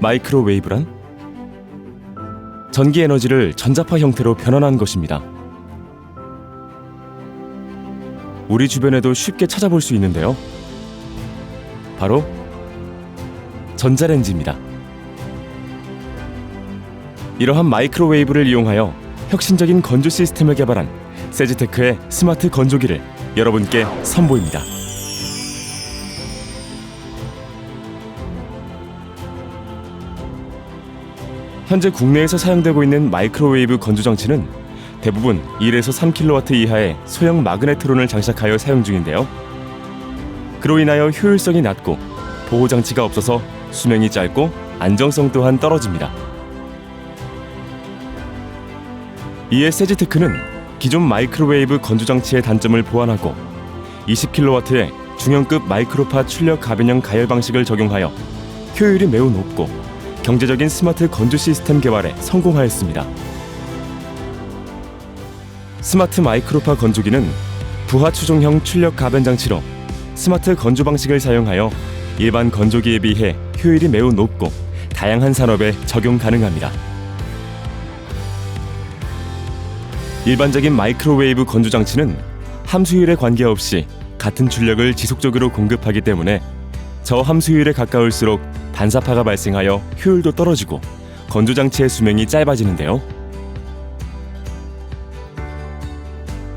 마이크로웨이브란 전기 에너지를 전자파 형태로 변환한 것입니다. 우리 주변에도 쉽게 찾아볼 수 있는데요. 바로 전자레인지입니다. 이러한 마이크로웨이브를 이용하여 혁신적인 건조 시스템을 개발한 세즈테크의 스마트 건조기를 여러분께 선보입니다. 현재 국내에서 사용되고 있는 마이크로웨이브 건조 장치는 대부분 1에서 3kW 이하의 소형 마그네트론을 장착하여 사용 중인데요. 그로 인하여 효율성이 낮고 보호 장치가 없어서 수명이 짧고 안정성 또한 떨어집니다. 이에 세지테크는 기존 마이크로웨이브 건조 장치의 단점을 보완하고 20kW의 중형급 마이크로파 출력 가변형 가열 방식을 적용하여 효율이 매우 높고 경제적인 스마트 건조 시스템 개발에 성공하였습니다. 스마트 마이크로파 건조기는 부하 추종형 출력 가변 장치로 스마트 건조 방식을 사용하여 일반 건조기에 비해 효율이 매우 높고 다양한 산업에 적용 가능합니다. 일반적인 마이크로웨이브 건조 장치는 함수율에 관계없이 같은 출력을 지속적으로 공급하기 때문에 저함수율에 가까울수록 반사파가 발생하여 효율도 떨어지고 건조 장치의 수명이 짧아지는데요.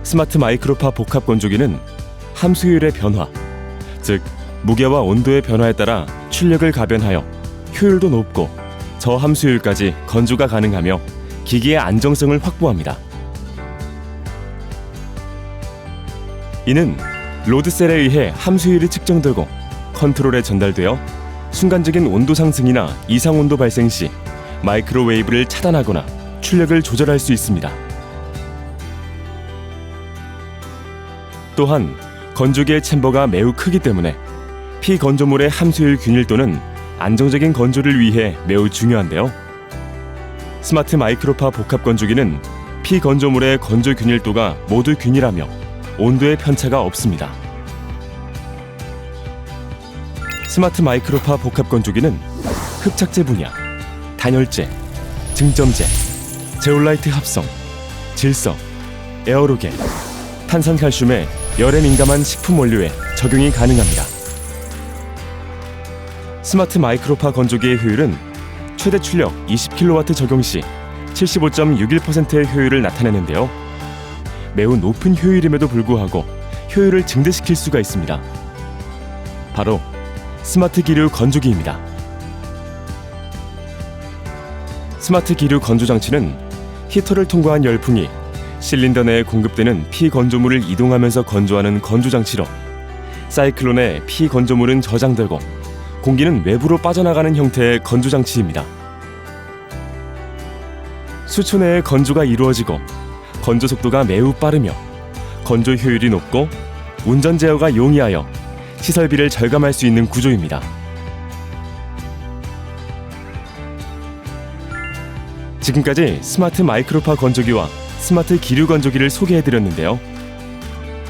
스마트 마이크로파 복합 건조기는 함수율의 변화, 즉 무게와 온도의 변화에 따라 출력을 가변하여 효율도 높고 저함수율까지 건조가 가능하며 기기의 안정성을 확보합니다. 이는 로드셀에 의해 함수율이 측정되고 컨트롤에 전달되어 순간적인 온도 상승이나 이상 온도 발생 시 마이크로웨이브를 차단하거나 출력을 조절할 수 있습니다. 또한 건조기의 챔버가 매우 크기 때문에 피 건조물의 함수율 균일도는 안정적인 건조를 위해 매우 중요한데요. 스마트 마이크로파 복합 건조기는 피 건조물의 건조 균일도가 모두 균일하며 온도의 편차가 없습니다. 스마트 마이크로파 복합 건조기는 흡착제 분야, 단열재, 증점제, 제올라이트 합성, 질성, 에어로겔, 탄산칼슘의 열에 민감한 식품 원료에 적용이 가능합니다. 스마트 마이크로파 건조기의 효율은 최대 출력 20kW 적용 시 75.61%의 효율을 나타내는데요. 매우 높은 효율임에도 불구하고 효율을 증대시킬 수가 있습니다. 바로 스마트 기류 건조기입니다. 스마트 기류 건조 장치는 히터를 통과한 열풍이 실린더 내에 공급되는 피건조물을 이동하면서 건조하는 건조 장치로 사이클론에 피건조물은 저장되고 공기는 외부로 빠져나가는 형태의 건조 장치입니다. 수초 내에 건조가 이루어지고 건조 속도가 매우 빠르며 건조 효율이 높고 운전 제어가 용이하여 시설비를 절감할 수 있는 구조입니다. 지금까지 스마트 마이크로파 건조기와 스마트 기류 건조기를 소개해 드렸는데요.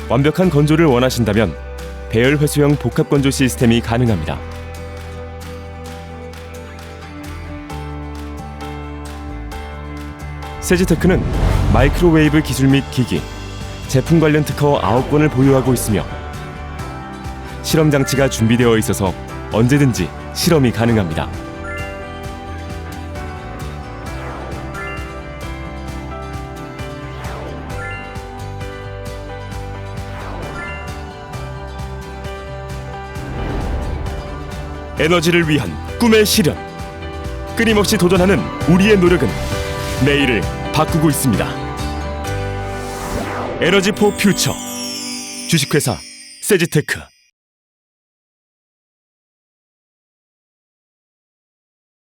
완벽한 건조를 원하신다면 배열 회수형 복합 건조 시스템이 가능합니다. 세지테크는 마이크로웨이브 기술 및 기기, 제품 관련 특허 9건을 보유하고 있으며 실험 장치가 준비되어 있어서 언제든지 실험이 가능합니다. 에너지를 위한 꿈의 실현. 끊임없이 도전하는 우리의 노력은 내일을 바꾸고 있습니다. 에너지 포 퓨처 주식회사 세지테크